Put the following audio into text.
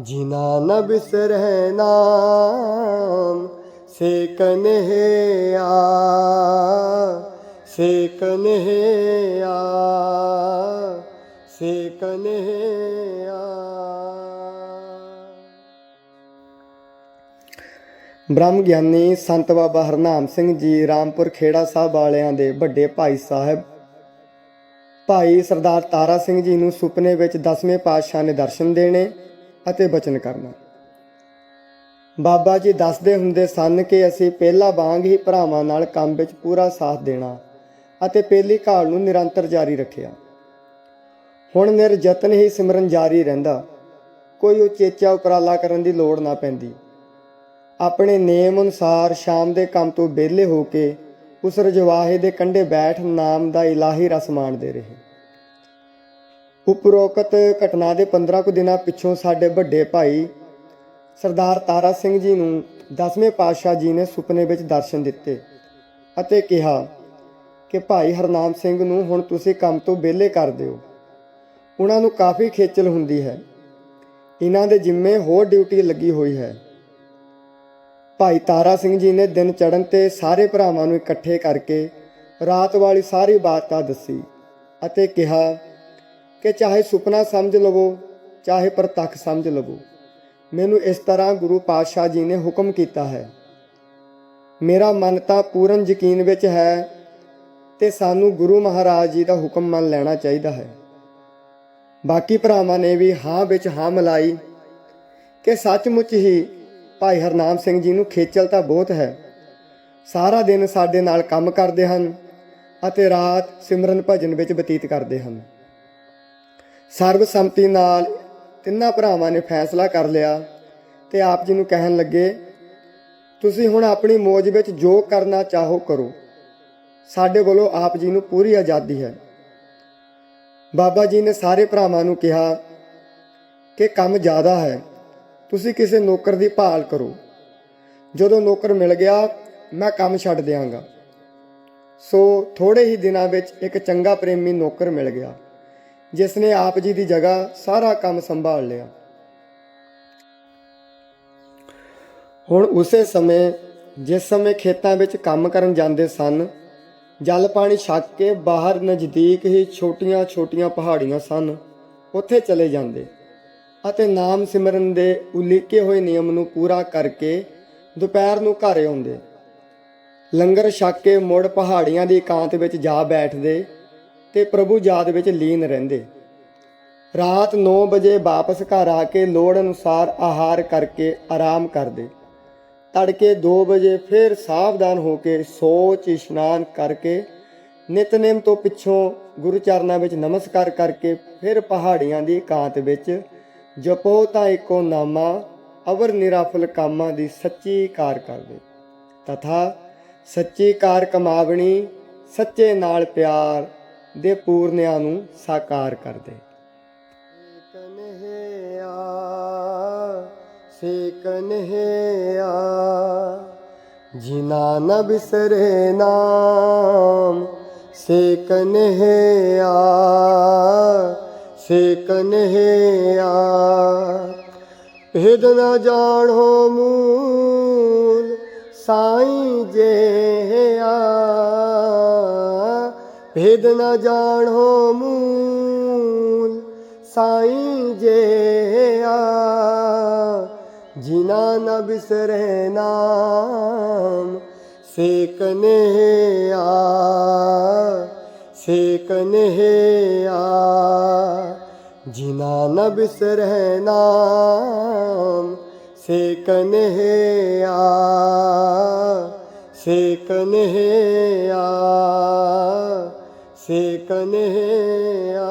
ਜਿਨਾ ਨ ਬਿਸਰੈ ਨਾਮ ਸੇ ਕਨਹਿਆ ਸੇ ਕਨਹਿਆ ਸੇ ਕਨਹਿਆ ਬ੍ਰਹਮ ਗਿਆਨੀ ਸੰਤ ਬਾਬਾ ਹਰਨਾਮ ਸਿੰਘ ਜੀ ਰਾਮਪੁਰ ਖੇੜਾ ਸਾਹਿਬ ਵਾਲਿਆਂ ਦੇ ਵੱਡੇ ਭਾਈ ਸਾਹਿਬ, ਭਾਈ ਸਰਦਾਰ ਤਾਰਾ ਸਿੰਘ ਜੀ ਨੂੰ ਸੁਪਨੇ ਵਿੱਚ ਦਸਵੇਂ ਪਾਤਸ਼ਾਹ ਨੇ ਦਰਸ਼ਨ ਦੇਣੇ ਅਤੇ ਬਚਨ ਕਰਨਾ। ਬਾਬਾ ਜੀ ਦੱਸਦੇ ਹੁੰਦੇ ਸਨ ਕਿ ਅਸੀਂ ਪਹਿਲਾ ਵਾਂਗ ਹੀ ਭਰਾਵਾਂ ਨਾਲ ਕੰਮ ਵਿੱਚ ਪੂਰਾ ਸਾਥ ਦੇਣਾ ਅਤੇ ਪਹਿਲੀ ਘਾਲ ਨੂੰ ਨਿਰੰਤਰ ਜਾਰੀ ਰੱਖਿਆ। ਹੁਣ ਨਿਰਯਤਨ ਹੀ ਸਿਮਰਨ ਜਾਰੀ ਰਹਿੰਦਾ। ਕੋਈ ਉਚੇਚਾ ਉਪਰਾਲਾ ਕਰਨ ਦੀ ਲੋੜ ਨਾ ਪੈਂਦੀ। ਆਪਣੇ ਨੇਮ ਅਨੁਸਾਰ ਸ਼ਾਮ ਦੇ ਕੰਮ ਤੋਂ ਵਿਹਲੇ ਹੋ ਕੇ ਉਸ ਰਜਵਾਹੇ ਦੇ ਕੰਢੇ ਬੈਠ ਨਾਮ ਦਾ ਇਲਾਹੀ ਰਸ ਮਾਣਦੇ ਰਹੇ। ਉਪਰੋਕਤ ਘਟਨਾ ਦੇ 15 ਕੁ ਦਿਨਾਂ ਪਿੱਛੋਂ ਸਾਡੇ ਵੱਡੇ ਭਾਈ ਸਰਦਾਰ ਤਾਰਾ ਸਿੰਘ ਜੀ ਨੂੰ ਦਸਵੇਂ ਪਾਤਸ਼ਾਹ ਜੀ ਨੇ ਸੁਪਨੇ ਵਿੱਚ ਦਰਸ਼ਨ ਦਿੱਤੇ ਅਤੇ ਕਿਹਾ ਕਿ ਭਾਈ ਹਰਨਾਮ ਸਿੰਘ ਨੂੰ ਹੁਣ ਤੁਸੀਂ ਕੰਮ ਤੋਂ ਵਿਹਲੇ ਕਰ ਦਿਓ। ਉਹਨਾਂ ਨੂੰ ਕਾਫੀ ਖੇਚਲ ਹੁੰਦੀ ਹੈ। ਇਹਨਾਂ ਦੇ ਜਿੰਮੇ ਹੋਰ ਡਿਊਟੀ ਲੱਗੀ ਹੋਈ ਹੈ। ਭਾਈ ਤਾਰਾ ਸਿੰਘ ਜੀ ਨੇ ਦਿਨ ਚੜਨ ਤੇ ਸਾਰੇ ਭਰਾਵਾਂ ਨੂੰ ਇਕੱਠੇ ਕਰਕੇ ਰਾਤ ਵਾਲੀ ਸਾਰੀ ਬਾਤਾਂ ਦੱਸੀ ਅਤੇ ਕਿਹਾ ਕਿ ਚਾਹੇ ਸੁਪਨਾ ਸਮਝ ਲਵੋ, ਚਾਹੇ ਪ੍ਰਤੱਖ ਸਮਝ ਲਵੋ। ਮੈਨੂੰ ਇਸ ਤਰ੍ਹਾਂ ਗੁਰੂ ਪਾਤਸ਼ਾਹ ਜੀ ਨੇ ਹੁਕਮ ਕੀਤਾ ਹੈ। ਮੇਰਾ ਮਨ ਤਾਂ ਪੂਰਨ ਯਕੀਨ ਵਿੱਚ ਹੈ ਤੇ ਸਾਨੂੰ ਗੁਰੂ ਮਹਾਰਾਜ ਜੀ ਦਾ ਹੁਕਮ ਮੰਨ ਲੈਣਾ ਚਾਹੀਦਾ ਹੈ। ਬਾਕੀ ਭਰਾਵਾਂ ਨੇ ਵੀ ਹਾਂ ਵਿੱਚ ਹਾਂ ਮਿਲਾਈ ਕਿ ਸੱਚਮੁੱਚ ਹੀ ਭਾਈ ਹਰਨਾਮ ਸਿੰਘ ਜੀ ਨੂੰ ਖੇਚਲ ਤਾਂ ਬਹੁਤ ਹੈ। ਸਾਰਾ ਦਿਨ ਸਾਡੇ ਨਾਲ ਕੰਮ ਕਰਦੇ ਹਨ ਅਤੇ ਰਾਤ ਸਿਮਰਨ ਭਜਨ ਵਿੱਚ ਬਤੀਤ ਕਰਦੇ ਹਨ। ਸਰਬਸੰਮਤੀ ਨਾਲ ਤਿੰਨਾਂ ਭਰਾਵਾਂ ਨੇ ਫੈਸਲਾ ਕਰ ਲਿਆ ਤੇ ਆਪ ਜੀ ਨੂੰ ਕਹਿਣ ਲੱਗੇ, ਤੁਸੀਂ ਹੁਣ ਆਪਣੀ ਮੌਜ ਵਿੱਚ ਜੋ ਕਰਨਾ ਚਾਹੋ ਕਰੋ। ਸਾਡੇ ਵੱਲੋਂ ਆਪ ਜੀ ਨੂੰ ਪੂਰੀ ਆਜ਼ਾਦੀ ਹੈ। ਬਾਬਾ ਜੀ ਨੇ ਸਾਰੇ ਭਰਾਵਾਂ ਨੂੰ ਕਿਹਾ ਕਿ ਕੰਮ ਜ਼ਿਆਦਾ ਹੈ, ਤੁਸੀਂ ਕਿਸੇ ਨੌਕਰ ਦੀ ਭਾਲ ਕਰੋ। ਜਦੋਂ ਨੌਕਰ ਮਿਲ ਗਿਆ, ਮੈਂ ਕੰਮ ਛੱਡ ਦਿਆਂਗਾ। ਸੋ ਥੋੜੇ ਹੀ ਦਿਨਾਂ ਵਿੱਚ ਇੱਕ ਚੰਗਾ ਪ੍ਰੇਮੀ ਨੌਕਰ ਮਿਲ ਗਿਆ। ਜਿਸ ਨੇ ਆਪ ਜੀ ਦੀ ਜਗ੍ਹਾ ਸਾਰਾ ਕੰਮ ਸੰਭਾਲ ਲਿਆ। ਹੁਣ ਉਸੇ ਸਮੇਂ, ਜਿਸ ਸਮੇਂ ਖੇਤਾਂ ਵਿੱਚ ਕੰਮ ਕਰਨ ਜਾਂਦੇ ਸਨ, ਜਲ ਪਾਣੀ ਛੱਕ ਕੇ ਬਾਹਰ ਨਜ਼ਦੀਕ ਹੀ ਛੋਟੀਆਂ-ਛੋਟੀਆਂ ਪਹਾੜੀਆਂ ਸਨ, ਉੱਥੇ ਚਲੇ ਜਾਂਦੇ ਅਤੇ ਨਾਮ ਸਿਮਰਨ ਦੇ ਉਲੀਕੇ ਹੋਏ ਨਿਯਮ ਨੂੰ ਪੂਰਾ ਕਰਕੇ ਦੁਪਹਿਰ ਨੂੰ ਘਰ ਆਉਂਦੇ। ਲੰਗਰ ਛੱਕ ਕੇ ਮੁੜ ਪਹਾੜੀਆਂ ਦੀ ਇਕਾਂਤ ਵਿੱਚ ਜਾ ਬੈਠਦੇ ਤੇ ਪ੍ਰਭੂ ਯਾਦ ਵਿੱਚ ਲੀਨ ਰਹਿੰਦੇ। ਰਾਤ 9 ਵਜੇ ਵਾਪਸ ਘਰ ਆ ਕੇ ਲੋੜ ਅਨੁਸਾਰ ਆਹਾਰ ਕਰਕੇ ਆਰਾਮ ਕਰਦੇ। ਤੜਕੇ 2 ਵਜੇ ਫਿਰ ਸਾਵਧਾਨ ਹੋ ਕੇ ਸੋਚ ਇਸ਼ਨਾਨ ਕਰਕੇ ਨਿਤਨੇਮ ਤੋਂ ਪਿੱਛੋਂ ਗੁਰੂ ਚਰਨਾਂ ਵਿੱਚ ਨਮਸਕਾਰ ਕਰਕੇ ਫਿਰ ਪਹਾੜੀਆਂ ਦੀ ਕਾਂਤ ਵਿੱਚ ਜਪੋ ਤਾਂ ਇੱਕੋ ਨਾਮਾ, ਅਵਰ ਨਿਰਾਫਲ ਕਾਮਾਂ ਦੀ ਸੱਚੀ ਕਾਰ ਕਰਦੇ। ਤਥਾ ਸੱਚੀ ਕਾਰ ਕਮਾਵਣੀ, ਸੱਚੇ ਨਾਲ ਪਿਆਰ ਦੇ ਪੂਰਨਿਆਂ ਨੂੰ ਸਾਕਾਰ ਕਰਦੇ। ਕਨਹਿਆ ਸੇ ਕਨਹਿਆ ਜਿਨਾ ਨ ਬਿਸਰੇ ਨਾਮ ਸੇ ਕਨਹਿਆ ਸੇ ਕਨਹਿਆ ਭੇਦ ਨ ਜਾਣੋ ਮੂਲ, ਸਾਈਂ ਜੇਆ ਭੇਦ ਨ ਜਾਣੋ ਮੂਲ, ਸਾਈਂ ਜੇਆ ਜਿਨਾ ਨ ਬਿਸਰੇ ਨਾਮ ਸੇ ਕਨਹਿਆ ਸੇ ਕਨਹਿਆ ਜਿਨਾ ਨ ਬਿਸਰੇ ਨਾਮ ਸੇ ਆ। ਸੇ ਕਨਹਿਆ ਸੇ ਕਨਹਿਆ